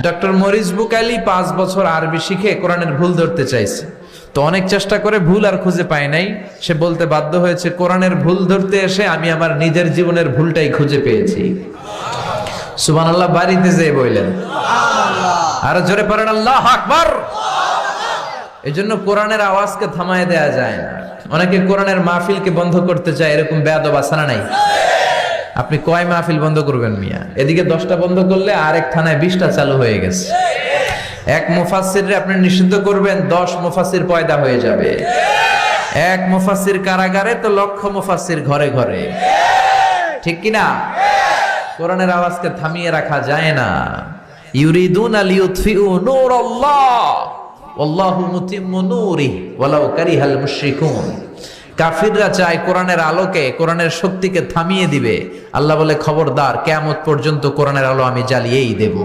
Doctor Morris বুকালি পাঁচ বছর আরবি শিখে কোরআনের ভুল ধরতে চাইছে। তো অনেক চেষ্টা করে ভুল আর খুঁজে পায় নাই। সে বলতে বাধ্য হয়েছে, কোরআনের ভুল ধরতে এসে আমি আমার নিজের জীবনের ভুলটাই খুঁজে পেয়েছি। সুবান আল্লাহ বাড়িতে যেয়ে বললেন, আর জোরে পড়েন, আল্লাহ আকবার! এই জন্য কোরআনের আওয়াজকে থামায় দেয়া যায় না। অনেকে কোরআনের মাহফিলকে বন্ধ করতে চায়, এরকম বেয়াদব আসানা নাই? আপনি কয় মাহফিল বন্ধ করবেন মিয়া? এদিকে দশটা বন্ধ করলে আরেক থানায় বিশটা চালু হয়ে গেছে। এক মুফাসির আপনি নিষিদ্ধ করবেন, দশ মুফাসির পয়দা হয়ে যাবে। এক মুফাসির কারাগারে তো লক্ষ মুফাসির ঘরে ঘরে। ঠিক কি না? কোরআনের আওয়াজকে থামিয়ে রাখা যায় না। ইউরিদুন আল ইউতফিউ নূর আল্লাহ আল্লাহু মুতিম্মু নূরিহি, ওয়ালাউ কারিহাল মুশরিকুন। কাফিররা চায় কোরআনের আলোকে, কোরআনের শক্তিকে থামিয়ে দিবে। আল্লাহ বলে, খবরদার, কেয়ামত পর্যন্ত কোরআনের আলো আমি জ্বালিয়েই দেব।